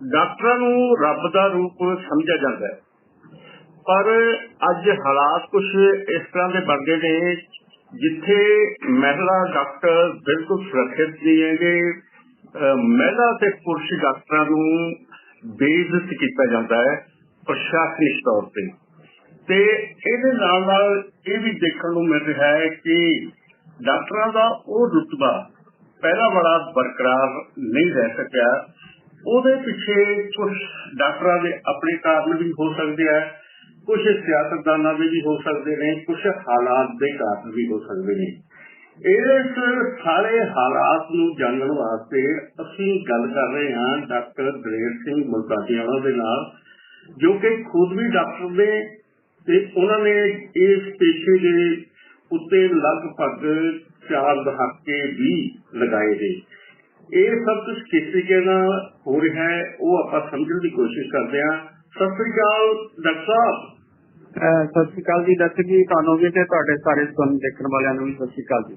ਡਾਕਟਰਾਂ ਨੂੰ ਰੱਬ ਦਾ ਰੂਪ ਸਮਝਿਆ ਜਾਂਦਾ ਹੈ। ਪਰ ਅੱਜ ਹਾਲਾਤ ਕੁਝ ਇਸ ਤਰ੍ਹਾਂ ਦੇ ਬਣ ਗਏ ਨੇ ਜਿੱਥੇ ਮਹਿਲਾ ਡਾਕਟਰ ਬਿਲਕੁਲ ਸੁਰੱਖਿਅਤ ਨਹੀਂ ਹੈਗੇ। ਮਹਿਲਾ ਤੇ ਪੁਰਸ਼ ਡਾਕਟਰਾਂ ਨੂੰ ਬੇਇੱਜ਼ਤ ਕੀਤਾ ਜਾਂਦਾ ਹੈ ਪ੍ਰਸ਼ਾਸਨਿਕ ਤੌਰ ਤੇ। ਤੇ ਇਹਦੇ ਨਾਲ ਨਾਲ ਇਹ ਵੀ ਦੇਖਣ ਨੂੰ ਮਿਲ ਰਿਹਾ ਹੈ ਕਿ ਡਾਕਟਰਾਂ ਦਾ ਉਹ ਰੁਤਬਾ ਪਹਿਲਾਂ ਬੜਾ ਬਰਕਰਾਰ ਨਹੀਂ ਰਹਿ ਸਕਿਆ। ਉਹਦੇ ਪਿੱਛੇ ਕੁਝ ਡਾਕਟਰਾਂ ਦੇ ਆਪਣੇ ਕਾਰਨ ਵੀ ਹੋ ਸਕਦੇ ਆ ਕੁਝ ਸਿਆਸਤਦਾਨਾਂ ਦੇ ਵੀ ਹੋ ਸਕਦੇ ਨੇ ਕੁਝ ਹਾਲਾਤ ਦੇ ਕਾਰਨ ਵੀ ਹੋ ਸਕਦੇ ਨੇ। ਇਸ ਸਾਰੇ ਹਾਲਾਤ ਨੂੰ ਜਾਣਨ ਵਾਸਤੇ ਅਸੀਂ ਗੱਲ ਕਰ ਰਹੇ ਹਾਂ ਡਾਕਟਰ ਦਲੇਰ ਸਿੰਘ ਮੁਲਤਾਨੀਆਣਾ ਦੇ ਨਾਲ, ਜੋ ਕਿ ਖੁਦ ਵੀ ਡਾਕਟਰ ਨੇ ਤੇ ਉਹਨਾਂ ਨੇ ਇਸ ਪੇਸ਼ੇ ਦੇ ਉੱਤੇ ਲਗਭਗ ਚਾਰ ਦਹਾਕੇ ਵੀ ਲਗਾਏ ਨੇ। ਇਹ ਸਭ ਕੁਝ ਕਿਸ ਤਰੀਕੇ ਨਾਲ ਹੋ ਰਿਹਾ ਹੈ ਉਹ ਆਪਾਂ ਸਮਝਣ ਦੀ ਕੋਸ਼ਿਸ਼ ਕਰਦੇ ਹਾਂ। ਸਤਿ ਸ੍ਰੀ ਅਕਾਲ ਡਾਕਟਰ ਸਾਹਿਬ। ਸਤਿ ਸ਼੍ਰੀ ਅਕਾਲ ਜੀ ਡਾਕਟਰ ਜੀ ਤੁਹਾਨੂੰ ਵੀ ਤੇ ਤੁਹਾਡੇ ਸਾਰੇ ਸੁਣ ਦੇਖਣ ਵਾਲਿਆਂ ਨੂੰ ਵੀ ਸਤਿ ਸ਼੍ਰੀ ਅਕਾਲ ਜੀ।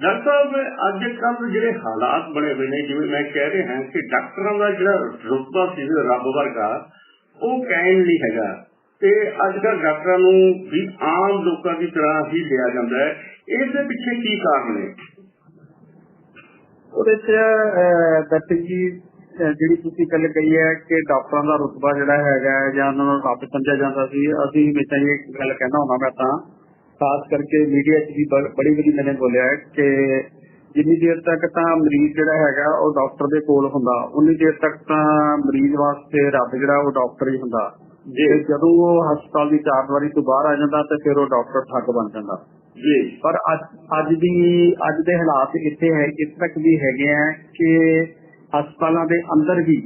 ਡਾਕਟਰ ਸਾਹਿਬ ਅੱਜ ਕੱਲ੍ਹ ਜਿਹੜੇ ਹਾਲਾਤ ਬਣੇ ਹੋਏ ਨੇ ਜਿਵੇਂ ਮੈਂ ਕਹਿ ਰਿਹਾ ਹਾਂ ਕਿ ਡਾਕਟਰਾਂ ਦਾ ਜਿਹੜਾ ਰੁਤਬਾ ਸੀ ਰੱਬ ਵਰਗਾ ਉਹ ਕਾਇਮ ਨਹੀਂ ਹੈਗਾ। ਤੇ ਅੱਜ ਕੱਲ੍ਹ ਡਾਕਟਰਾਂ ਨੂੰ ਵੀ ਆਮ ਲੋਕਾਂ ਦੀ ਤਰ੍ਹਾਂ ਹੀ ਲਿਆ ਜਾਂਦਾ ਹੈ। ਇਸ ਦੇ ਪਿੱਛੇ ਕੀ ਕਾਰਨ ਨੇ? ਉਹਦੇ ਚ ਡਾਕਟਰ ਜੀ ਜਿਹੜੀ ਤੁਸੀਂ ਗੱਲ ਕਹੀ ਹੈ ਕਿ ਡਾਕਟਰਾਂ ਦਾ ਰੁਤਬਾ ਜਿਹੜਾ ਹੈਗਾ ਜਾਂ ਉਹਨਾਂ ਨੂੰ ਰੱਬ ਸਮਝਿਆ ਜਾਂਦਾ ਸੀ ਅਸੀਂ ਹਮੇਸ਼ਾ ਇਹ ਗੱਲ ਕਹਿੰਦਾ ਹੁੰਦਾ ਮੈਂ ਤਾਂ ਖਾਸ ਕਰਕੇ ਮੀਡੀਆ 'ਚ ਵੀ ਬੜੀ ਬੜੀ ਮੈਨੇ ਬੋਲਿਆ ਹੈ ਕਿ ਜਿੰਨੀ ਦੇਰ ਤੱਕ ਤਾਂ ਮਰੀਜ਼ ਜਿਹੜਾ ਹੈਗਾ ਉਹ ਡਾਕਟਰ ਦੇ ਕੋਲ ਹੁੰਦਾ ਉਨੀ ਦੇਰ ਤੱਕ ਤਾਂ ਮਰੀਜ਼ ਵਾਸਤੇ ਰੱਬ ਜਿਹੜਾ ਉਹ ਡਾਕਟਰ ਹੀ ਹੁੰਦਾ। ਜੀ। ਜਦੋਂ ਉਹ ਹਸਪਤਾਲ ਦੀ ਚਾਰ ਦੀਵਾਰੀ ਤੋਂ ਬਾਹਰ ਆ ਜਾਂਦਾ ਤੇ ਫਿਰ ਉਹ ਡਾਕਟਰ ਠੱਗ ਬਣ ਜਾਂਦਾ। ਜੀ। ਪਰ ਅੱਜ ਅੱਜ ਦੀ ਅੱਜ ਦੇ ਹਾਲਾਤ ਇੱਥੇ ਹੈ ਇਸ ਤੱਕ ਵੀ ਹੈਗੇ ਆ ਕਿ ਹਸਪਤਾਲਾਂ ਦੇ ਅੰਦਰ ਵੀ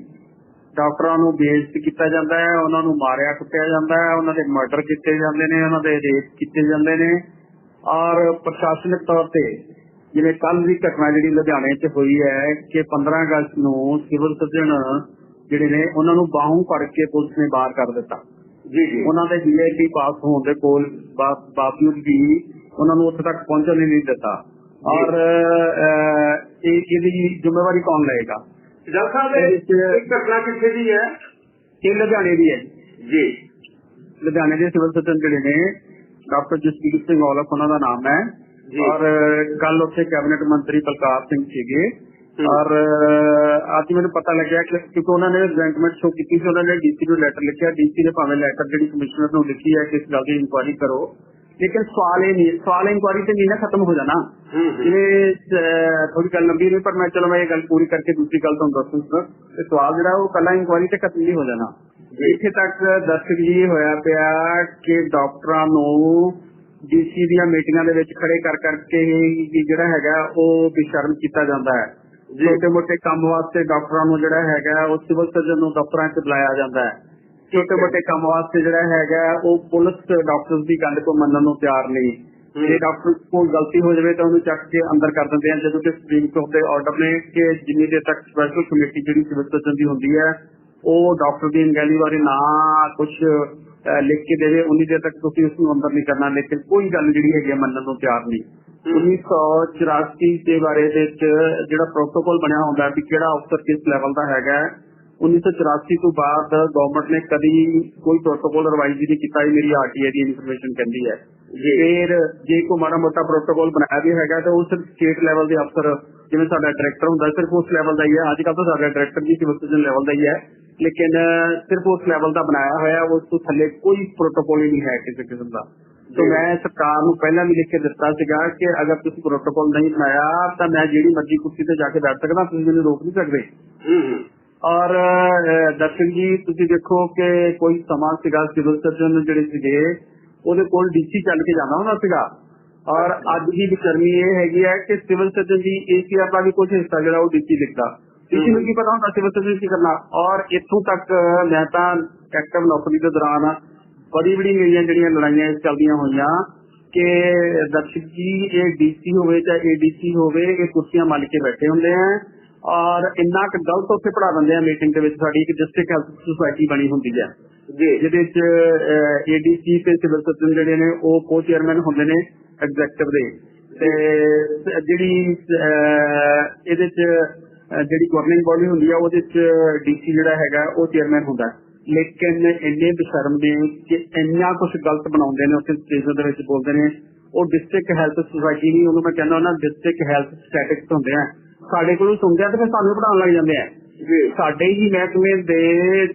ਡਾਕਟਰਾਂ ਨੂੰ ਬੇਇੱਜ਼ਤ ਕੀਤਾ ਜਾਂਦਾ ਹੈ ਉਹਨਾਂ ਨੂੰ ਮਾਰਿਆ ਕੁੱਟਿਆ ਜਾਂਦਾ ਹੈ ਉਹਨਾਂ ਦੇ ਮਰਡਰ ਕੀਤੇ ਜਾਂਦੇ ਨੇ ਉਹਨਾਂ ਦੇ ਰੇਪ ਕੀਤੇ ਜਾਂਦੇ ਨੇ। ਔਰ ਪ੍ਰਸ਼ਾਸਨਿਕ ਤੌਰ ਤੇ ਜਿਵੇਂ ਕੱਲ ਦੀ ਘਟਨਾ ਜਿਹੜੀ ਲੁਧਿਆਣੇ 'ਚ ਹੋਈ ਹੈ ਕਿ 15 ਅਗਸਤ ਨੂੰ ਸਿਵਲ ਸਰਜਨ ਜਿਹੜੇ ਨੇ ਉਹਨਾਂ ਨੂੰ ਬਾਹੋਂ ਫੜ ਕੇ ਪੁਲਿਸ ਨੇ ਬਾਹਰ ਕਰ ਦਿੱਤਾ। ਜੀ ਜੀ। ਉਹਨਾਂ ਦੇ ਵੀਆਈਪੀ ਪਾਸ ਹੋਣ ਦੇ ਕੋਲ ਬਾਵਜੂਦ ਵੀ ਉਹਨਾਂ ਨੂੰ ਉੱਥੇ ਤੱਕ ਪਹੁੰਚਣ ਹੀ ਨਹੀਂ ਦਿੱਤਾ। ਔਰ ਇਹ ਇਹਦੀ ਜ਼ਿੰਮੇਵਾਰੀ ਕੌਣ ਲਏਗਾ? ਡਾਕਟਰ ਸਾਹਿਬ ਇਹ ਘਟਨਾ ਕਿੱਥੇ ਦੀ ਹੈ? ਇਹ ਲੁਧਿਆਣੇ ਦੀ ਹੈ। ਜੀ। ਲੁਧਿਆਣੇ ਦੇ ਸਿਵਲ ਸਰਜਨ ਜਿਹੜੇ ਨੇ ਡਾਕਟਰ ਜਸਵੀਰ ਸਿੰਘ ਔਲਖ ਉਹਨਾਂ ਦਾ ਨਾਮ ਹੈ। ਔਰ ਕੱਲ ਉੱਥੇ ਕੈਬਨਿਟ ਮੰਤਰੀ ਬਲਕਾਰ ਸਿੰਘ ਸੀਗੇ। ਔਰ ਅੱਜ ਮੈਨੂੰ ਪਤਾ ਲੱਗਿਆ ਕਿ ਕਿਉਂਕਿ ਉਹਨਾਂ ਨੇ ਰਿਜ਼ੈਂਟਮੈਂਟ ਸ਼ੋ ਕੀਤੀ ਸੀ ਉਹਨਾਂ ਨੇ ਡੀਸੀ ਨੂੰ ਲੈਟਰ ਲਿਖਿਆ। ਡੀਸੀ ਨੇ ਭਾਵੇਂ ਲੈਟਰ ਜਿਹੜੀ ਕਮਿਸ਼ਨਰ ਨੂੰ ਲਿਖੀ ਹੈ ਕਿ ਇਸ ਗੱਲ ਦੀ ਇਨਕੁਆਇਰੀ ਕਰੋ। ਲੇਕਿਨ ਸਵਾਲ ਇਹ ਨਹੀਂ ਸਵਾਲ ਇਨਕੁਆਇਰੀ ਤੇ ਨਹੀਂ ਨਾ ਖਤਮ ਹੋ ਜਾਣਾ। ਹੂੰ ਹੂੰ। ਜਿਵੇਂ ਅਹ, ਥੋੜੀ ਗੱਲ ਲੰਬੀ ਨਹੀਂ ਪਰ ਮੈਂ ਚਲੋ ਮੈਂ ਇਹ ਗੱਲ ਪੂਰੀ ਕਰਕੇ ਦੂਸਰੀ ਗੱਲ ਤੁਹਾਨੂੰ ਦੱਸੂਗਾ ਤੇ ਸਵਾਲ ਜਿਹੜਾ ਉਹ ਕੱਲਾ ਇਨਕੁਆਇਰੀ ਤੇ ਖਤਮ ਨਹੀਂ ਹੋ ਜਾਣਾ। ਇੱਥੇ ਤੱਕ ਦਰਸ਼ਕ ਜੀ ਹੋਇਆ ਪਿਆ ਕਿ ਡਾਕਟਰਾਂ ਨੂੰ ਡੀਸੀ ਦੀਆਂ ਮੀਟਿੰਗਾਂ ਦੇ ਵਿੱਚ ਖੜੇ ਕਰ ਕਰਕੇ ਜਿਹੜਾ ਹੈਗਾ ਉਹ ਬੇਸ਼ਰਮ ਕੀਤਾ ਜਾਂਦਾ ਹੈ। ਛੋਟੇ ਮੋਟੇ ਕੰਮ ਵਾਸਤੇ ਡਾਕਟਰਾਂ ਨੂੰ ਜਿਹੜਾ ਹੈਗਾ ਉਹ ਸਿਵਲ ਸਰਜਨ ਨੂੰ ਦਫ਼ਤਰਾਂ 'ਚ ਬੁਲਾਇਆ ਜਾਂਦਾ ਹੈ। ਛੋਟੇ ਮੋਟੇ ਕੰਮ ਵਾਸਤੇ ਜਿਹੜਾ ਹੈਗਾ ਉਹ ਪੁਲਿਸ ਡਾਕਟਰਸ ਦੀ ਗੱਲ ਕੋ ਮੰਨਣ ਨੂੰ ਤਿਆਰ ਨਹੀਂ। ਜੇ ਡਾਕਟਰ ਕੋਲ ਗਲਤੀ ਹੋ ਜਾਵੇ ਤਾਂ ਉਹਨੂੰ ਚੱਕ ਕੇ ਅੰਦਰ ਕਰ ਦਿੰਦੇ ਆ ਜਦੋਂ ਕਿ ਸੁਪਰੀਮ ਕੋਰਟ ਦੇ ਆਰਡਰ ਨੇ ਕਿ ਜਿੰਨੀ ਦੇਰ ਤੱਕ ਸਪੈਸ਼ਲ ਕਮੇਟੀ ਜਿਹੜੀ ਸਿਵਲ ਸਰਜਨ ਦੀ ਹੁੰਦੀ ਹੈ ਉਹ ਡਾਕਟਰ ਦੀ ਇਨਕੁਆਇਰੀ ਬਾਰੇ ਨਾ ਕੁਝ ਲਿਖ ਕੇ ਦੇਵੇ ਉਨੀ ਦੇਰ ਤੱਕ ਤੁਸੀਂ ਉਸ ਨੂੰ ਅੰਦਰ ਨਹੀਂ ਕਰਨਾ ਲੇਕਿਨ ਕੋਈ ਗੱਲ ਜਿਹੜੀ ਹੈਗੀ ਮੰਨਣ ਨੂੰ ਤਿਆਰ ਨਹੀਂ ਹੂੰ। 1984 ਦੇ ਬਾਰੇ ਦੇ ਵਿੱਚ ਜਿਹੜਾ ਪ੍ਰੋਟੋਕਾਲ ਬਣਿਆ ਹੁੰਦਾ ਵੀ ਕਿਹੜਾ ਅਫਸਰ ਕਿਸ ਲੈਵਲ ਦਾ ਹੈਗਾ ਹੈ, 1984 ਤੋਂ ਬਾਅਦ ਗਵਰਨਮੈਂਟ ਨੇ ਕਦੀ ਕੋਈ ਪ੍ਰੋਟੋਕਾਲ ਰਿਵਾਈਜ਼ ਨਹੀਂ ਕੀਤਾ ਇਹ ਮੇਰੀ ਆਰਟੀਆਈ ਦੀ ਇਨਫੋਰਮੇਸ਼ਨ ਕਹਿੰਦੀ ਹੈ ਜੀ। ਫਿਰ ਜੇ ਕੋਈ ਮਾੜਾ ਮੋਟਾ ਪ੍ਰੋਟੋਕਾਲ ਬਣਾਇਆ ਵੀ ਹੈਗਾ ਤਾਂ ਉਹ ਸਿਰਫ ਸਟੇਟ ਲੈਵਲ ਦੇ ਅਫਸਰ ਜਿਵੇਂ ਸਾਡਾ ਡਾਇਰੈਕਟਰ ਹੁੰਦਾ ਸਿਰਫ ਉਸ ਲੈਵਲ ਦਾ ਹੀ ਹੈ ਅੱਜ ਕੱਲ੍ਹ ਤਾਂ ਸਾਡਾ ਡਾਇਰੈਕਟਰ ਵੀ ਸਿਵਲ ਸਰਜਨ ਲੈਵਲ ਦਾ ਹੀ ਹੈ ਲੇਕਿਨ ਸਿਰਫ ਉਸ ਲੈਵਲ ਦਾ ਬਣਾਇਆ ਹੋਇਆ ਉਸ ਤੋਂ ਥੱਲੇ ਕੋਈ ਪ੍ਰੋਟੋਕਾਲ ਹੀ ਨਹੀਂ ਹੈ ਕਿਸੇ ਕਿਸਮ ਦਾ ਤੋਂ ਜੀ। ਮੈਂ ਸਰਕਾਰ ਨੂੰ ਪਹਿਲਾਂ ਵੀ ਲਿਖ ਕੇ ਦਿੱਤਾ ਸੀਗਾ ਕਿ ਅਗਰ ਤੁਸੀਂ ਪ੍ਰੋਟੋਕਾਲ ਨਹੀਂ ਬਣਾਇਆ ਤਾਂ ਮੈਂ ਜਿਹੜੀ ਮਰਜ਼ੀ ਕੁਰਸੀ ਤੇ ਜਾ ਕੇ ਬੈਠ ਸਕਦਾ ਤੁਸੀਂ ਮੈਨੂੰ ਰੋਕ ਨਹੀਂ ਸਕਦੇ ਹੂੰ ਹੂੰ ਔਰ ਅਹ, ਦਰਸ਼ਨ ਜੀ ਤੁਸੀਂ ਦੇਖੋ ਕਿ ਕੋਈ ਸਮਾਂ ਸੀਗਾ ਸਿਵਲ ਸਰਜਨ ਜਿਹੜੇ ਸੀਗੇ ਉਹਦੇ ਕੋਲ ਡੀਸੀ ਚੱਲ ਕੇ ਜਾਂਦਾ ਹੁੰਦਾ ਸੀਗਾ ਔਰ ਅੱਜ ਦੀ ਵਿਚਰਮੀ ਇਹ ਹੈਗੀ ਹੈ ਕਿ ਸਿਵਲ ਸਰਜਨ ਦੀ ਏਸੀਆਰ ਦਾ ਵੀ ਕੁਝ ਹਿੱਸਾ ਜਿਹੜਾ ਉਹ ਡੀਸੀ ਲਿਖਦਾ ਡੀਸੀ ਨੂੰ ਕੀ ਪਤਾ ਹੁੰਦਾ ਸਿਵਲ ਸਰਜਨ ਕੀ ਕਰਨਾ ਔਰ ਇੱਥੋਂ ਤੱਕ ਮੈਂ ਤਾਂ ਐਕਟਿਵ ਨੌਕਰੀ ਦੇ ਦੌਰਾਨ ਬੜੀ ਬੜੀ ਮੇਰੀਆਂ ਜਿਹੜੀਆਂ ਲੜਾਈਆਂ ਇਸ ਚੱਲਦੀਆਂ ਹੋਈਆਂ ਕਿ ਦਰਸ਼ਕ ਜੀ ਇਹ ਡੀਸੀ ਹੋਵੇ ਜਾਂ ਏਡੀਸੀ ਹੋਵੇ ਇਹ ਕੁਰਸੀਆਂ ਮੱਲ ਕੇ ਬੈਠੇ ਹੁੰਦੇ ਆ ਔਰ ਇੰਨਾ ਕੁ ਗਲਤ ਉੱਥੇ ਪੜਾ ਦਿੰਦੇ ਆ ਮੀਟਿੰਗ ਦੇ ਵਿੱਚ ਸਾਡੀ ਇੱਕ ਡਿਸਟ੍ਰਿਕਟ ਹੈਲਥ ਸੁਸਾਇਟੀ ਬਣੀ ਹੁੰਦੀ ਹੈ। ਜੀ। ਜਿਹਦੇ ਵਿੱਚ ਏਡੀਸੀ ਤੇ ਸਿਵਲ ਸਰਜਨ ਜਿਹੜੇ ਨੇ ਉਹ ਕੋ ਚੇਅਰਮੈਨ ਹੁੰਦੇ ਨੇ ਐਗਜ਼ੈਕਟਿਵ ਦੇ। ਤੇ ਜਿਹੜੀ ਇਹਦੇ ਚ ਜਿਹੜੀ ਗਵਰਨਿੰਗ ਬੋਡੀ ਹੁੰਦੀ ਆ ਉਹਦੇ ਚ ਡੀਸੀ ਜਿਹੜਾ ਹੈਗਾ ਉਹ ਚੇਅਰਮੈਨ ਹੁੰਦਾ। ਲੇਕਿਨ ਇੰਨੇ ਬਸ਼ਰਮ ਨੇ ਕਿ ਇੰਨਾ ਕੁਝ ਗਲਤ ਬਣਾਉਂਦੇ ਨੇ ਉੱਥੇ ਸਟੇਸ਼ਨ ਦੇ ਵਿੱਚ ਬੋਲਦੇ ਨੇ। ਉਹ ਡਿਸਟ੍ਰਿਕਟ ਹੈਲਥ ਸੁਸਾਇਟੀ ਨਹੀਂ ਉਹਨੂੰ ਮੈਂ ਕਹਿੰਦਾ ਉਹਨਾਂ ਡਿਸਟ੍ਰਿਕਟ ਹੈਲਥ ਸਟੈਟਿਕਸ ਹੁੰਦੇ ਆ। ਸਾਡੇ ਕੋਲੋਂ ਸੁਣਦੇ ਆ ਤੇ ਫਿਰ ਸਾਨੂੰ ਪੜਾਉਣ ਲੱਗ ਜਾਂਦੇ ਆ। ਸਾਡੇ ਹੀ ਮਹਿਕਮੇ ਦੇ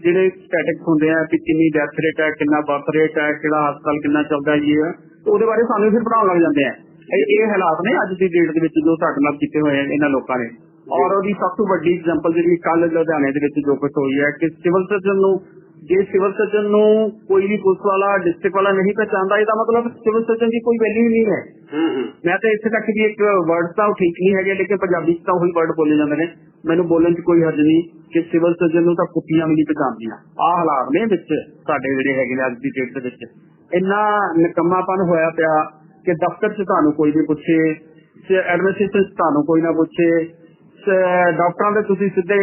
ਜਿਹੜੇ ਸਟੈਟਿਕਸ ਹੁੰਦੇ ਆ ਕਿ ਕਿੰਨੀ ਡੈਥ ਰੇਟ ਹੈ ਕਿੰਨਾ ਬਰਥ ਰੇਟ ਹੈ ਕਿਹੜਾ ਹਸਪਤਾਲ ਕਿੰਨਾ ਚੱਲਦਾ ਜੀ ਹੈ ਉਹਦੇ ਬਾਰੇ ਸਾਨੂੰ ਫਿਰ ਪੜਾਉਣ ਲੱਗ ਜਾਂਦੇ ਆ। ਇਹ ਹਾਲਾਤ ਨੇ ਅੱਜ ਦੀ ਡੇਟ ਦੇ ਵਿੱਚ ਜੋ ਸਾਡੇ ਨਾਲ ਕੀਤੇ ਹੋਏ ਇਹਨਾਂ ਲੋਕਾਂ ਨੇ। ਔਰ ਉਹਦੀ ਸਭ ਤੋਂ ਵੱਡੀ ਐਗਜ਼ਾਮਪਲ ਜਿਹੜੀ ਕੱਲ ਲੁਧਿਆਣੇ ਦੇ ਵਿੱਚ ਜੋ ਕੁਝ ਹੋਈ ਹੈ ਕਿ ਸਿਵਲ ਸਰਜਨ ਨੂੰ ਜੇ ਸਿਵਲ ਸਰਜਨ ਨੂੰ ਕੋਈ ਵੀ ਪੁਲਿਸ ਵਾਲਾ ਡਿਸਟ੍ਰਿਕਟ ਵਾਲਾ ਨਹੀਂ ਪਹਿਚਾਨਦਾ ਇਹਦਾ ਮਤਲਬ ਸਿਵਲ ਸਰਜਨ ਦੀ ਕੋਈ ਵੈਲਿਊ ਨਹੀਂ ਹੈ। ਮੈਂ ਤਾਂ ਇੱਥੇ ਤੱਕ ਵੀ ਇੱਕ ਵਰਡ ਤਾਂ ਠੀਕ ਨਹੀਂ ਹੈਗੇ ਲੇਕਿਨ ਪੰਜਾਬੀ 'ਚ ਤਾਂ ਉਹੀ ਵਰਡ ਬੋਲੇ ਜਾਂਦੇ ਨੇ। ਮੈਨੂੰ ਬੋਲਣ 'ਚ ਕੋਈ ਹਰਜ ਨਹੀਂ ਕਿ ਸਿਵਲ ਸਰਜਨ ਨੂੰ ਤਾਂ ਕੁੱਤੀਆਂ ਵੀ ਨਹੀਂ ਪਛਾਣਦੀਆਂ ਆਹ ਹਾਲਾਤ ਨੇ ਵਿੱਚ ਸਾਡੇ ਜਿਹੜੇ ਹੈਗੇ ਨੇ ਅੱਜ ਦੀ ਡੇਟ ਦੇ ਵਿੱਚ। ਇੰਨਾ ਨਿਕੰਮਾਪਨ ਹੋਇਆ ਪਿਆ ਕਿ ਦਫ਼ਤਰ 'ਚ ਤੁਹਾਨੂੰ ਕੋਈ ਨਹੀਂ ਪੁੱਛੇ ਐਡਮਿਨਿਸਟ੍ਰੇਸ਼ਨ ਤੁਹਾਨੂੰ ਕੋਈ ਨਾ ਪੁੱਛੇ ਡਾਕਟਰਾਂ ਦੇ ਤੁਸੀਂ ਸਿੱਧੇ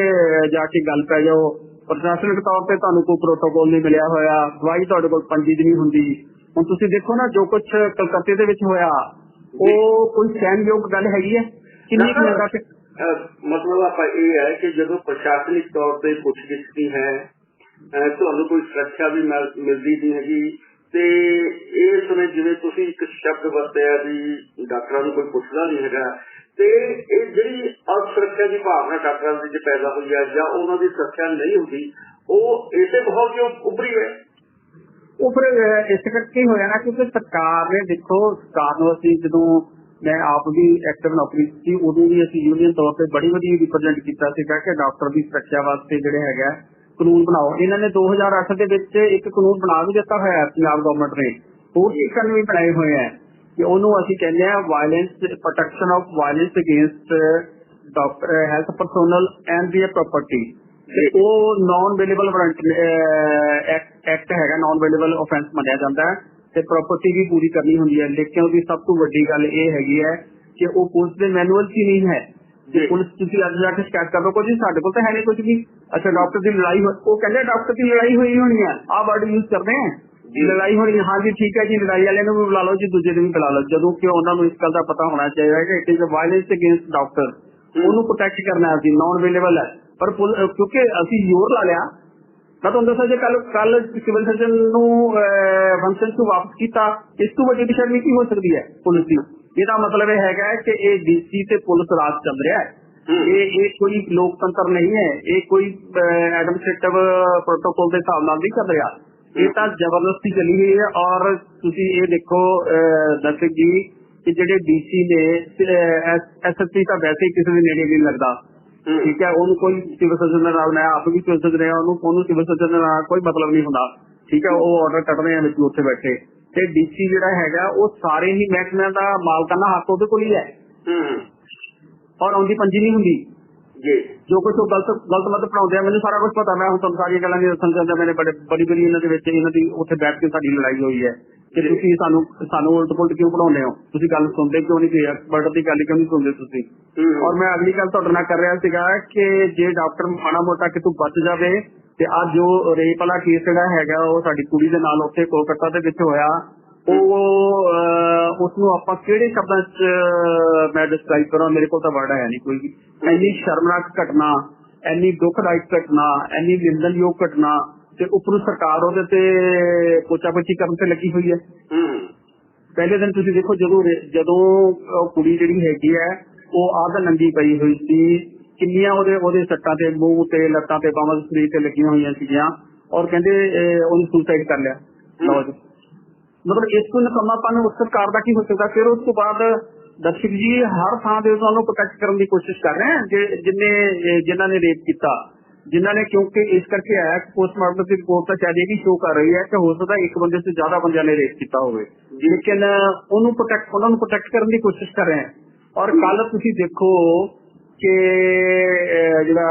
ਜਾ ਕੇ ਗੱਲ ਪੈ ਜਾਓ। ਪ੍ਰਸ਼ਾਸਨਿਕ ਤੌਰ ਤੇ ਤੁਹਾਨੂੰ ਕੋਈ ਪ੍ਰੋਟੋਕੋਲ ਨਹੀਂ ਮਿਲਿਆ ਹੋਇਆ। ਦਵਾਈ ਤੁਹਾਡੇ ਕੋਲ ਪੰਜੀ ਦੀ ਨਹੀਂ ਹੁੰਦੀ। ਹੁਣ ਤੁਸੀਂ ਦੇਖੋ ਨਾ ਜੋ ਕੁਝ ਕਲਕੱਤੇ ਦੇ ਵਿੱਚ ਹੋਇਆ ਉਹ ਕੋਈ ਸਹਿਣਯੋਗ ਗੱਲ ਹੈਗੀ ਹੈ? ਕਿੰਨੀ ਕੁ ਤੇ ਅਹ ਮਤਲਬ ਆਪਾਂ ਇਹ ਹੈ ਕਿ ਜਦੋਂ ਪ੍ਰਸ਼ਾਸਨਿਕ ਤੌਰ ਤੇ ਪੁੱਛਗਿੱਛ ਦੀ ਹੈ ਤੁਹਾਨੂੰ ਕੋਈ ਸੁਰੱਖਿਆ ਵੀ ਮਿਲ- ਮਿਲਦੀ ਨਹੀਂ ਹੈਗੀ। ਤੇ ਇਸ ਸਮੇਂ ਜਿਵੇਂ ਤੁਸੀਂ ਇੱਕ ਸ਼ਬਦ ਵਰਤਿਆ ਵੀ ਡਾਕਟਰਾਂ ਨੂੰ ਕੋਈ ਪੁੱਛਦਾ ਨਹੀਂ ਹੈਗਾ। ਤੇ ਇਹ ਜਿਹੜੀ ਅਸੁਰੱਖਿਆ ਦੀ ਭਾਵਨਾ ਡਾਕਟਰਾਂ ਦੇ ਵਿੱਚ ਪੈਦਾ ਹੋਈ ਹੈ ਜਾਂ ਉਹਨਾਂ ਦੀ ਸੁਰੱਖਿਆ ਨਹੀਂ ਹੁੰਦੀ, ਉਹ ਇਸੇ ਬਹੁਤ ਕਿਉਂ ਉੱਭਰੀ ਹੈ ਉਹ ਇਸ ਕਰਕੇ ਹੋਇਆ ਨਾ ਕਿਉਂਕਿ ਸਰਕਾਰ ਨੇ ਦੇਖੋ, ਸਰਕਾਰ ਨੂੰ ਅਸੀਂ ਜਦੋਂ ਮੈਂ ਆਪ ਵੀ ਐਕਟਿਵ ਨੌਕਰੀ ਸੀ ਉਦੋਂ ਵੀ ਅਸੀਂ ਯੂਨੀਅਨ ਤੌਰ ਤੇ ਬੜੀ ਵਧੀਆ ਰਿਪਰੈਜ਼ੈਂਟ ਕੀਤਾ ਸੀਗਾ ਕਿ ਡਾਕਟਰ ਦੀ ਸੁਰੱਖਿਆ ਵਾਸਤੇ ਜਿਹੜੇ ਹੈਗਾ ਕਾਨੂੰਨ ਬਣਾਓ। ਇਹਨਾਂ ਨੇ 2008 ਦੇ ਵਿੱਚ ਇੱਕ ਕਾਨੂੰਨ ਬਣਾ ਵੀ ਦਿੱਤਾ ਹੋਇਆ ਪੰਜਾਬ ਗਵਰਨਮੈਂਟ ਨੇ। ਹੋਰ ਵੀ ਕਾਨੂੰਨ ਬਣਾਏ ਹੋਏ ਹੈ ਕਿ ਉਹਨੂੰ ਅਸੀਂ ਕਹਿੰਦੇ ਆ violence protection of violence against doctor health personnel and the property ਤੇ ਉਹ ਨਾਨ ਵੇਲੇਬਲ ਵਾਰੰਟ ਐਕਟ ਹੈਗਾ ਨਾਨ ਵੇਲੇਬਲ ਆਫੈਂਸ ਮੰਨਿਆ ਜਾਂਦਾ ਹੈ ਤੇ ਪ੍ਰਾਪਰਟੀ ਵੀ ਪੂਰੀ ਕਰਨੀ ਹੁੰਦੀ ਹੈ। ਲੇਕਿਨ ਉਹਦੀ ਸਭ ਤੋਂ ਵੱਡੀ ਗੱਲ ਇਹ ਹੈਗੀ ਹੈ ਕਿ ਉਹ ਪੁਲਿਸ ਦੇ ਮੈਨੂਅਲ 'ਚ ਨਹੀਂ ਹੈ। ਜੇ ਪੁਲਿਸ ਤੁਸੀਂ ਅੱਜ ਜਾ ਕੇ ਸ਼ਿਕਾਇਤ ਕਰ ਜੀ ਸਾਡੇ ਕੋਲ ਤਾਂ ਹੈ ਨਹੀਂ ਕੁਝ ਵੀ। ਅੱਛਾ ਡਾਕਟਰ ਦੀ ਲੜਾਈ ਉਹ ਕਹਿੰਦੇ ਡਾਕਟਰ ਦੀ ਲੜਾਈ ਹੋਈ ਹੋਣੀ ਹੈ। ਆਹ ਵਰਡ ਯੂਜ਼ ਕਰਦੇ ਜੀ। ਲੜਾਈ ਹੋਣੀ ਹੈ, ਹਾਂ ਜੀ ਠੀਕ ਹੈ ਜੀ ਲੜਾਈ ਵਾਲਿਆਂ ਨੂੰ ਵੀ ਬੁਲਾ ਲਓ ਜੀ ਦੂਜੇ ਨੂੰ ਵੀ ਬੁਲਾ ਲਓ। ਜਦੋਂ ਕਿ ਉਹਨਾਂ ਨੂੰ ਇਸ ਗੱਲ ਦਾ ਪਤਾ ਹੋਣਾ ਚਾਹੀਦਾ ਹੈ ਕਿ it is a violence against doctor ਉਹਨੂੰ ਪ੍ਰੋਟੈਕਟ ਕਰਨਾ ਅਸੀਂ ਨਾਨ ਅਵੇਲੇਬਲ ਹੈ। ਪਰ ਕਿਉਂਕਿ ਅਸੀਂ ਜ਼ੋਰ ਲਾ ਲਿਆ ਮੈਂ ਤੁਹਾਨੂੰ ਦੱਸਾਂ ਜੇ ਕੱਲ ਕੱਲ ਸਿਵਲ ਸਰਜਨ ਨੂੰ ਫੰਕਸ਼ਨ ਤੋਂ ਵਾਪਸ ਕੀਤਾ ਇਸ ਤੋਂ ਵੱਡੀ ਬੇਸ਼ਰਮੀ ਕੀ ਹੋ ਸਕਦੀ ਹੈ ਪੁਲਿਸ ਦੀ? ਇਹਦਾ ਮਤਲਬ ਇਹ ਹੈਗਾ ਕਿ ਇਹ ਡੀਸੀ ਤੇ ਪੁਲਿਸ ਰਾਜ ਚੱਲ ਰਿਹਾ ਹੈ। ਇਹ ਇਹ ਕੋਈ ਲੋਕਤੰਤਰ ਨਹੀਂ ਹੈ। ਇਹ ਕੋਈ ਐਡਮਿਨਿਸਟ੍ਰੇਟਿਵ ਪ੍ਰੋਟੋਕੋਲ ਦੇ ਹਿਸਾਬ ਨਾਲ ਨਹੀਂ ਚੱਲ ਰਿਹਾ। ਇਹ ਤਾਂ ਜ਼ਬਰਦਸਤੀ ਚੱਲੀ ਹੋਈ ਹੈ ਔਰ ਤੁਸੀਂ ਇਹ ਦੇਖੋ ਦਰਸ਼ਕ ਜੀ ਕਿ ਜਿਹੜੇ ਡੀਸੀ ਨੇ ਐਸਐਸਪੀ ਤਾਂ ਵੈਸੇ ਹੀ ਕਿਸੇ ਦੇ ਨੇੜੇ ਨਹੀਂ ਲੱਗਦਾ। ਹੂੰ। ਠੀਕ ਹੈ ਉਹਨੂੰ ਕੋਈ ਸਿਵਲ ਸਰਜਨ ਦੇ ਨਾਲ ਮੈਂ ਆਪ ਵੀ ਸਿਵਲ ਸਰਜਨ ਰਿਹਾ ਉਹਨੂੰ ਉਹਨੂੰ ਸਿਵਲ ਸਰਜਨ ਦੇ ਨਾਲ ਕੋਈ ਮਤਲਬ ਨਹੀਂ ਹੁੰਦਾ। ਠੀਕ ਹੈ ਉਹ ਆਰਡਰ ਕੱਢਦੇ ਆ ਵਿੱਚ ਉੱਥੇ ਬੈਠੇ। ਤੇ ਡੀਸੀ ਜਿਹੜਾ ਹੈਗਾ ਉਹ ਸਾਰੇ ਹੀ ਮਹਿਕਮਿਆਂ ਦਾ ਮਾਲਕਾਨਾ ਹੱਕ ਉਹਦੇ ਕੋਲ ਹੀ ਹੈ। ਹੂੰ। ਹੂੰ ਔਰ ਉਹਦੀ ਪੰਜੀ ਨਹੀਂ ਹੁੰਦੀ। ਜੀ। ਜੋ ਕੁਝ ਉਹ ਗਲਤ ਗਲਤ ਮਤ ਪੜਾਉਂਦੇ ਆ ਮੈਨੂੰ ਸਾਰਾ ਕੁਝ ਪਤਾ ਮੈਂ ਹੁਣ ਤੁਹਾਨੂੰ ਸਾਰੀਆਂ ਗੱਲਾਂ ਨਹੀਂ ਦੱਸਣ ਚਾਹੁੰਦਾ ਮੈਨੇ ਬੜੇ ਬੜੀ ਬੜੀ ਇਹਨਾਂ ਦੇ ਵਿੱਚ ਇਹਨਾਂ ਦੀ ਉੱਥੇ ਬੈਠ ਕੇ ਸਾਡੀ ਲੜਾਈ ਹੋਈ ਹੈ। ਕਿ। ਤੁਸੀਂ ਸਾਨੂੰ ਸਾਨੂੰ ਉਲਟ ਪੁਲਟ ਕਿਉਂ ਪੜਾਉਂਦੇ ਹੋ? ਤੁਸੀਂ ਗੱਲ ਸੁਣਦੇ ਕਿਉਂ ਨਹੀਂ ਤੇ ਬਰਡ ਦੀ ਗੱਲ ਕਿਉਂ ਨਹੀਂ ਸੁਣਦੇ ਤੁਸੀਂ? ਔਰ ਮੈਂ ਅਗਲੀ ਗੱਲ ਤੁਹਾਡੇ ਨਾਲ ਕਰ ਰਿਹਾ ਸੀਗਾ ਕਿ ਜੇ ਡਾਕਟਰ ਮਾੜਾ ਮੋਟਾ ਕਿਤੋਂ ਬਚ ਜਾਵੇ ਤੇ ਆ ਜੋ ਰੇਪ ਵਾਲਾ ਕੇਸ ਜਿਹੜਾ ਹੈਗਾ ਉਹ ਸਾਡੀ ਕੁੜੀ ਦੇ ਨਾਲ ਉੱਥੇ ਕੋਲਕਾਤਾ ਦੇ ਵਿੱਚ ਹੋਇਆ ਉਹ ਉਸ ਨੂੰ ਆਪਾਂ ਕਿਹੜੇ ਸ਼ਬਦਾਂ 'ਚ ਮੈਂ ਡਿਸਕ੍ਰਾਈਬ ਕਰਾਂ? ਮੇਰੇ ਕੋਲ ਤਾਂ ਵਰਡ ਹੈ ਨਹੀਂ ਕੋਈ ਵੀ। ਇੰਨੀ ਸ਼ਰਮਨਾਕ ਘਟਨਾ ਇੰਨੀ ਦੁਖਦਾਇਕ ਘਟਨਾ ਇੰਨੀ ਨਿੰਦਣਯੋਗ ਘਟਨਾ ਤੇ ਉੱਪਰੋਂ ਸਰਕਾਰ ਉਹਦੇ ਤੇ ਪੋਚਾ ਪੋਚੀ ਕਰਨ ਤੇ ਲੱਗੀ ਹੋਈ ਹੈ। ਪਹਿਲੇ ਦਿਨ ਤੁਸੀਂ ਦੇਖੋ ਜਦੋਂ ਜਦੋਂ ਕੁੜੀ ਜਿਹੜੀ ਹੈਗੀ ਹੈ ਉਹ ਆਧ ਨੰਗੀ ਪਈ ਹੋਈ ਸੀ। ਕਿੰਨੀਆਂ ਉਹਦੇ ਉਹਦੇ ਸੱਟਾਂ ਤੇ ਮੂੰਹ ਤੇ ਲੱਤਾਂ ਤੇ ਬਾਹਾਂ ਤੇ ਸਰੀਰ ਤੇ ਲੱਗੀਆਂ ਹੋਈਆਂ ਸੀਗੀਆਂ। ਔਰ ਕਹਿੰਦੇ ਉਹਨੇ ਸੁਸਾਈਡ ਕਰ ਲਿਆ। ਲਓ ਜੀ। ਮਤਲਬ ਇਸ ਤੋਂ ਨਕਮਾਪਨ ਉਸ ਸਰਕਾਰ ਦਾ ਕੀ ਹੋ ਸਕਦਾ? ਫਿਰ ਉਸ ਤੋਂ ਬਾਅਦ ਦਰਸ਼ਕ ਜੀ ਹਰ ਥਾਂ ਦੇ ਉਹਨਾਂ ਨੂੰ ਪ੍ਰੋਟੈਕਟ ਕਰਨ ਦੀ ਕੋਸ਼ਿਸ਼ ਕਰ ਰਹੇ ਹਨ ਜਿਨ੍ਹਾਂ ਨੇ ਰੇਪ ਕੀਤਾ ਜਿਨ੍ਹਾਂ ਨੇ ਕਿਉਂਕਿ ਇਸ ਕਰਕੇ ਆਇਆ ਪੋਸਟਮਾਰਟਮ ਦੀ ਰਿਪੋਰਟ ਤਾਂ ਸ਼ਾਇਦ ਇਹ ਵੀ ਸ਼ੋ ਕਰ ਰਹੀ ਹੈ ਕਿ ਹੋ ਸਕਦਾ ਇੱਕ ਬੰਦੇ ਤੋਂ ਜ਼ਿਆਦਾ ਬੰਦਿਆਂ ਨੇ ਰੇਪ ਕੀਤਾ ਹੋਵੇ। ਲੇਕਿਨ ਉਹਨੂੰ ਪ੍ਰੋਟੈਕਟ ਉਹਨਾਂ ਨੂੰ ਪ੍ਰੋਟੈਕਟ ਕਰਨ ਦੀ ਕੋਸ਼ਿਸ਼ ਕਰ ਰਹੇ ਹਨ ਔਰ ਕੱਲ ਤੁਸੀਂ ਦੇਖੋ ਕਿ ਜਿਹੜਾ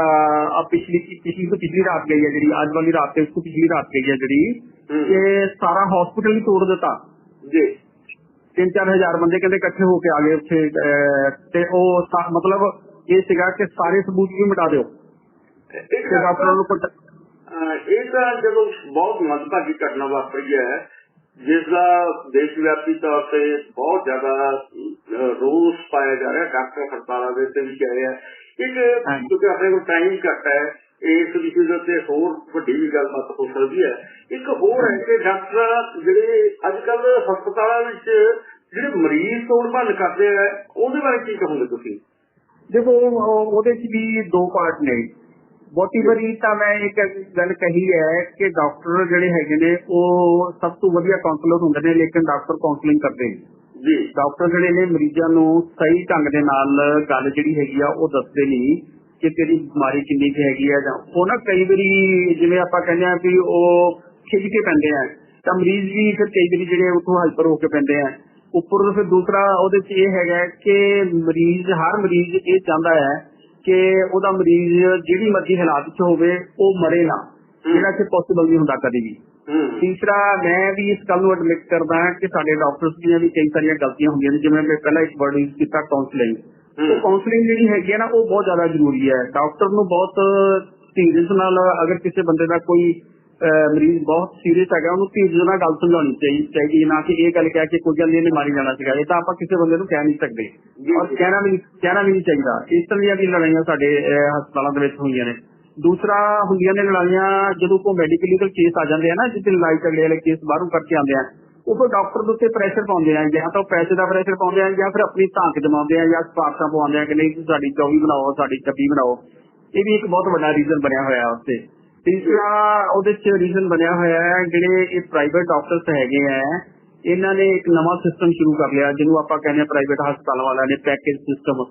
ਆ ਪਿਛਲੀ ਪਿਛਲੀ ਤੋਂ ਪਿਛਲੀ ਰਾਤ ਗਈ ਹੈ ਜਿਹੜੀ ਅੱਜ ਵਾਲੀ ਰਾਤ ਤੇ ਉਸ ਤੋਂ ਪਿਛਲੀ ਰਾਤ ਗਈ ਹੈ ਜਿਹੜੀ ਹੂੰ। ਕਿ ਸਾਰਾ ਹਸਪੀਟਲ ਹੀ ਤੋੜ ਦਿੱਤਾ। ਜੀ। ਤਿੰਨ ਚਾਰ ਹਜ਼ਾਰ ਬੰਦੇ ਕਹਿੰਦੇ ਇਕੱਠੇ ਹੋ ਕੇ ਆ ਗਏ ਉੱਥੇ ਤੇ ਉਹ ਮਤਲਬ ਇਹ ਸੀਗਾ ਕਿ ਸਾਰੇ ਸਬੂਤ ਵੀ ਮਿਟਾ ਦਿਓ। ਤੇ ਡਾਕਟਰਾਂ ਨੂੰ ਇਹ ਤਾਂ ਜਦੋਂ ਬਹੁਤ ਮੰਦਭਾਗੀ ਘਟਨਾ ਵਾਪਰੀ ਹੈ ਜਿਸ ਦਾ ਦੇਸ਼ ਵਿਆਪੀ ਤੌਰ ਤੇ ਬਹੁਤ ਜ਼ਿਆਦਾ ਰੋਸ ਪਾਇਆ ਜਾ ਰਿਹਾ ਡਾਕਟਰ ਹੜਤਾਲਾਂ ਦੇ ਉੱਤੇ ਵੀ ਕਹਿ ਇੱਕ ਹਾਂਜੀ। ਕਿਉਂਕਿ ਆਪਣੇ ਕੋਲ ਟਾਈਮ ਘੱਟ ਹੈ ਇਸ ਵਿਸ਼ੇ ਦੇ ਉੱਤੇ ਹੋਰ ਵੱਡੀ ਵੀ ਗੱਲਬਾਤ ਹੋ ਸਕਦੀ ਹੈ। ਇੱਕ ਹੋਰ ਹੈ ਕਿ ਡਾਕਟਰ ਜਿਹੜੇ ਅੱਜ ਕੱਲ ਹਸਪਤਾਲਾਂ ਵਿੱਚ ਜਿਹੜੇ ਮਰੀਜ਼ ਤੋੜ ਭੰਨ ਕਰਦੇ ਆ ਉਹਦੇ ਬਾਰੇ ਕੀ ਕਹੋਗੇ ਤੁਸੀਂ? ਦੇਖੋ ਉਹ- ਉਹਦੇ ਚ ਵੀ ਦੋ ਪਾਰਟ ਨੇ। ਬਹੁਤੀ ਵਾਰੀ ਤਾਂ ਮੈਂ ਇੱਕ ਗੱਲ ਕਹੀ ਹੈ ਕਿ ਡਾਕਟਰ ਜਿਹੜੇ ਹੈਗੇ ਨੇ ਉਹ ਸਭ ਤੋਂ ਵਧੀਆ ਕਾਉਂਸਲਰ ਹੁੰਦੇ ਨੇ ਲੇਕਿਨ ਡਾਕਟਰ ਕਾਉਂਸਲਿੰਗ ਕਰਦੇ ਨੇ। ਜੀ। ਡਾਕਟਰ ਜਿਹੜੇ ਨੇ ਮਰੀਜ਼ਾਂ ਨੂੰ ਸਹੀ ਢੰਗ ਦੇ ਨਾਲ ਗੱਲ ਜਿਹੜੀ ਹੈਗੀ ਆ ਉਹ ਦੱਸਦੇ ਨਹੀਂ ਕਿ ਤੇਰੀ ਬਿਮਾਰੀ ਕਿੰਨੀ ਕੁ ਹੈਗੀ ਆ ਜਾਂ ਉਹ ਨਾ ਕਈ ਵਾਰੀ ਜਿਵੇਂ ਆਪਾਂ ਕਹਿੰਦੇ ਆ ਵੀ ਉਹ ਖਿੱਚ ਕੇ ਪੈਂਦੇ ਆ ਤਾਂ ਮਰੀਜ਼ ਵੀ ਫਿਰ ਕਈ ਵਾਰੀ ਜਿਹੜੇ ਉੱਥੋਂ ਹਾਈਪਰ ਹੋ ਕੇ ਪੈਂਦੇ ਆ। ਉੱਪਰ ਫਿਰ ਦੂਸਰਾ ਉਹਦੇ ਚ ਇਹ ਹੈਗਾ ਕਿ ਮਰੀਜ਼ ਹਰ ਮਰੀਜ਼ ਇਹ ਚਾਹੁੰਦਾ ਹੈ ਕਿ ਉਹਦਾ ਮਰੀਜ਼ ਜਿਹੜੀ ਮਰਜ਼ੀ ਹਾਲਾਤ 'ਚ ਹੋਵੇ ਉਹ ਮਰੇ ਨਾ। ਜਿਹੜਾ ਕਿ ਪੋਸੀਬਲ ਨਹੀਂ ਹੁੰਦਾ ਕਦੀ ਵੀ। ਤੀਸਰਾ ਮੈਂ ਵੀ ਇਸ ਗੱਲ ਨੂੰ ਐਡਮਿਟ ਕਰਦਾ ਹਾਂ ਕਿ ਸਾਡੇ ਡਾਕਟਰਸ ਦੀਆਂ ਵੀ ਕਈ ਸਾਰੀਆਂ ਗਲਤੀਆਂ ਹੁੰਦੀਆਂ ਨੇ। ਜਿਵੇਂ ਮੈਂ ਪਹਿਲਾਂ ਇੱਕ ਵਰਡ ਯੂਜ਼ ਕੀਤਾ ਕਾਉਂਸਲਿੰਗ। ਉਹ ਕਾਉਂਸਲਿੰਗ ਜਿਹੜੀ ਹੈਗੀ ਹੈ ਨਾ ਉਹ ਬਹੁਤ ਜ਼ਿਆਦਾ ਜ਼ਰੂਰੀ ਹੈ। ਡਾਕਟਰ ਨੂੰ ਬਹੁਤ ਧੀਰਜ ਨਾਲ ਅਗਰ ਕਿਸੇ ਬੰਦੇ ਦਾ ਕੋਈ ਮਰੀਜ਼ ਬਹੁਤ ਸੀਰੀਅਸ ਹੈਗਾ ਉਹਨੂੰ ਧੀਰਜ ਨਾਲ ਗੱਲ ਸਮਝਾਉਣੀ ਚਾਹੀਦੀ ਚਾਹੀਦੀ ਹੈ, ਨਾ ਕਿ ਇਹ ਗੱਲ ਕਹਿ ਕੇ ਕੋਈ ਗੱਲ ਨਹੀਂ ਇਹਨੇ ਮਾਰੀ ਜਾਣਾ ਸੀਗਾ। ਇਹ ਤਾਂ ਆਪਾਂ ਕਿਸੇ ਬੰਦੇ ਨੂੰ ਕਹਿ ਨਹੀਂ ਸਕਦੇ। ਜੀ, ਔਰ ਜੀ। ਕਹਿਣਾ ਵੀ ਕਹਿਣਾ ਵੀ ਨਹੀਂ ਚਾਹੀਦਾ। ਇਸ ਤਰ੍ਹਾਂ ਦੀਆਂ ਵੀ ਲੜਾਈਆਂ ਸਾਡੇ ਅਹ, ਹਸਪਤਾਲਾਂ ਦੇ ਵਿੱਚ ਹੋਈਆਂ ਨੇ। ਦੂਸਰਾ ਹੁੰਦੀਆਂ ਨੇ ਲੜਾਈਆਂ ਜਦੋਂ ਕੋਈ ਮੈਡੀਕਲ ਲੀਗਲ ਕੇਸ ਆ ਜਾਂਦੇ ਆ ਨਾ ਜਿੱਥੇ ਲੜਾਈ ਝਗੜੇ ਵਾਲੇ ਕੇਸ ਬਾਹਰੋਂ ਕਰਕੇ ਆਉਂਦੇ ਆ ਉਹ ਫਿਰ ਡਾਕਟਰ ਦੇ ਉੱਤੇ ਪ੍ਰੈਸ਼ਰ ਪਾਉਂਦੇ ਆ ਜਾਂ ਤਾਂ ਉਹ ਪੈਸੇ ਦਾ ਪ੍ਰੈਸ਼ਰ ਪਾਉਂਦੇ ਆ ਜਾਂ ਫਿਰ ਆਪਣੀ ਧਾਂਕ ਜਮਾਉਂਦੇ ਆ ਜਾਂ ਸਿਫਾਰਸ਼ਾਂ ਪਵਾਉਂਦੇ ਆ ਕਿ ਨਹੀਂ ਤੁਸੀਂ ਸਾਡੀ 24 ਬਣਾਓ ਸਾਡੀ 26 ਬਣਾਓ। ਇਹ ਵੀ ਇੱਕ ਬਹੁਤ ਵੱਡਾ ਰੀਜ਼ਨ ਬਣਿਆ ਹੋਇਆ ਹੈ ਉੱਤੇ ਤੀਸਰਾ ਉਹਦੇ ਚ ਰੀਜ਼ਨ ਬਣਿਆ ਹੋਇਆ ਹੈ ਜਿਹੜੇ ਇਹ ਪ੍ਰਾਈਵੇਟ ਡਾਕਟਰਸ ਹੈਗੇ ਆ ਇਹਨਾਂ ਨੇ ਇੱਕ ਨਵਾਂ ਸਿਸਟਮ ਸ਼ੁਰੂ ਕਰ ਲਿਆ ਜਿਹਨੂੰ ਆਪਾਂ ਕਹਿੰਦੇ ਆ ਪ੍ਰਾਈਵੇਟ ਹਸਪਤਾਲਾਂ ਵਾਲਿਆਂ ਨੇ ਪੈਕੇਜ ਸਿਸਟਮ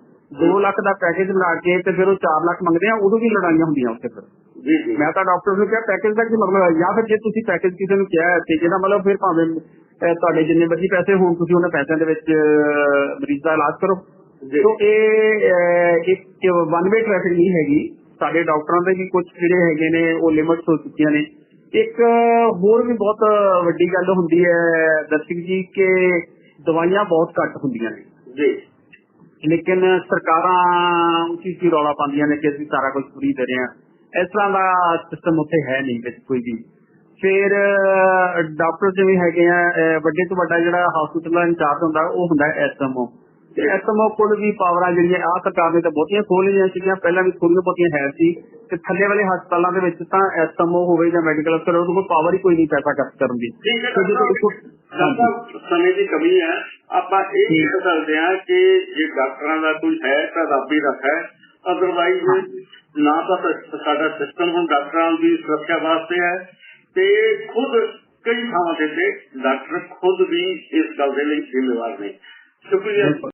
2 ਲੱਖ ਦਾ ਪੈਕੇਜ ਲਾ ਕੇ ਤੇ ਫਿਰ ਉਹ 4 ਲੱਖ ਮੰਗਦੇ ਆ ਉਦੋਂ ਵੀ ਲੜਾਈਆਂ ਹੁੰਦੀਆਂ ਉੱਥੇ ਫਿਰ। ਜੀ ਜੀ। ਮੈਂ ਤਾਂ ਡਾਕਟਰ ਨੂੰ ਕਿਹਾ ਪੈਕੇਜ ਦਾ ਕੀ ਮਤਲਬ ਹੈ? ਜਾਂ ਫਿਰ ਜੇ ਤੁਸੀਂ ਪੈਕੇਜ ਕਿਸੇ ਨੂੰ ਕਿਹਾ ਹੈ ਤੇ ਜਿਹਦਾ ਮਤਲਬ ਫਿਰ ਭਾਵੇਂ ਤੁਹਾਡੇ ਜਿੰਨੇ ਮਰਜ਼ੀ ਪੈਸੇ ਹੋਣ ਤੁਸੀਂ ਉਹਨਾਂ ਪੈਸਿਆਂ ਦੇ ਵਿੱਚ ਮਰੀਜ਼ ਦਾ ਇਲਾਜ ਕਰੋ। ਜੀ। ਸੋ ਇਹ ਇੱਕ ਵਨ ਵੇ ਟ੍ਰੈਫਿਕ ਨਹੀਂ ਹੈਗੀ। ਸਾਡੇ ਡਾਕਟਰਾਂ ਦੇ ਵੀ ਕੁਝ ਜਿਹੜੇ ਹੈਗੇ ਨੇ ਉਹ ਲਿਮਿਟਸ ਹੋ ਚੁੱਕੀਆਂ ਨੇ। ਇੱਕ ਹੋਰ ਵੀ ਬਹੁਤ ਵੱਡੀ ਗੱਲ ਹੁੰਦੀ ਹੈ ਦਰਸ਼ਕ ਜੀ ਕਿ ਦਵਾਈਆਂ ਬਹੁਤ ਘੱਟ ਹੁੰਦੀਆਂ ਨੇ। ਜੀ। ਲੇਕਿਨ ਸਰਕਾਰਾਂ ਉੱਚੀ ਉੱਚੀ ਰੌਲਾ ਪਾਉਂਦੀਆਂ ਨੇ ਕਿ ਅਸੀਂ ਸਾਰਾ ਕੁਝ ਫ੍ਰੀ ਦੇ ਰਹੇ ਹਾਂ। ਇਸ ਤਰ੍ਹਾਂ ਦਾ ਸਿਸਟਮ ਉੱਥੇ ਹੈ ਨਹੀਂ ਵਿੱਚ ਕੋਈ ਵੀ। ਫਿਰ ਡਾਕਟਰ ਜਿਵੇਂ ਹੈਗੇ ਆ ਵੱਡੇ ਤੋਂ ਵੱਡਾ ਜਿਹੜਾ ਹਸਪੀਟਲ ਦਾ ਇੰਚਾਰਜ ਹੁੰਦਾ ਉਹ ਹੁੰਦਾ ਐਸਐਮਓ ਤੇ ਐਸਐਮਓ ਕੋਲ ਵੀ ਪਾਵਰਾਂ ਜਿਹੜੀਆਂ ਆ ਸਰਕਾਰ ਨੇ ਤਾਂ ਬਹੁਤੀਆਂ ਖੋਲ ਲਈਆਂ ਸੀਗੀਆਂ। ਪਹਿਲਾਂ ਵੀ ਥੋੜੀਆਂ ਬਹੁਤੀਆਂ ਹੈ ਸੀ ਤੇ ਥੱਲੇ ਵਾਲੇ ਹਸਪਤਾਲਾਂ ਦੇ ਵਿੱਚ ਤਾਂ ਐਸਐਮਓ ਹੋਵੇ ਜਾਂ ਮੈਡੀਕਲ ਅਫਸਰ ਉਹਦੇ ਕੋਲ ਪਾਵਰ ਹੀ ਕੋਈ ਨਹੀਂ ਪੈਸਾ ਖਰਚ ਕਰਨ ਦੀ। ਸਮੇਂ ਦੀ ਕਮੀ ਹੈ। ਆਪਾਂ ਇਹ। ਕਹਿ ਸਕਦੇ ਹਾਂ ਕਿ ਜੇ ਡਾਕਟਰਾਂ ਦਾ ਕੋਈ ਹੈ ਤਾਂ ਰੱਬ ਹੀ ਰੱਖਾ ਹੈ। ਅਦਰਵਾਈਜ਼ ਨਾ ਤਾਂ ਸਾਡਾ ਸਿਸਟਮ ਹੁਣ ਡਾਕਟਰਾਂ ਦੀ ਸੁਰੱਖਿਆ ਵਾਸਤੇ ਹੈ ਤੇ ਖੁਦ ਕਈ ਥਾਵਾਂ ਤੇ ਡਾਕਟਰ ਖੁਦ ਵੀ ਇਸ ਗੱਲ ਦੇ ਲਈ ਜ਼ਿੰਮੇਵਾਰ ਨੇ। ਸ਼ੁਕਰੀਆ।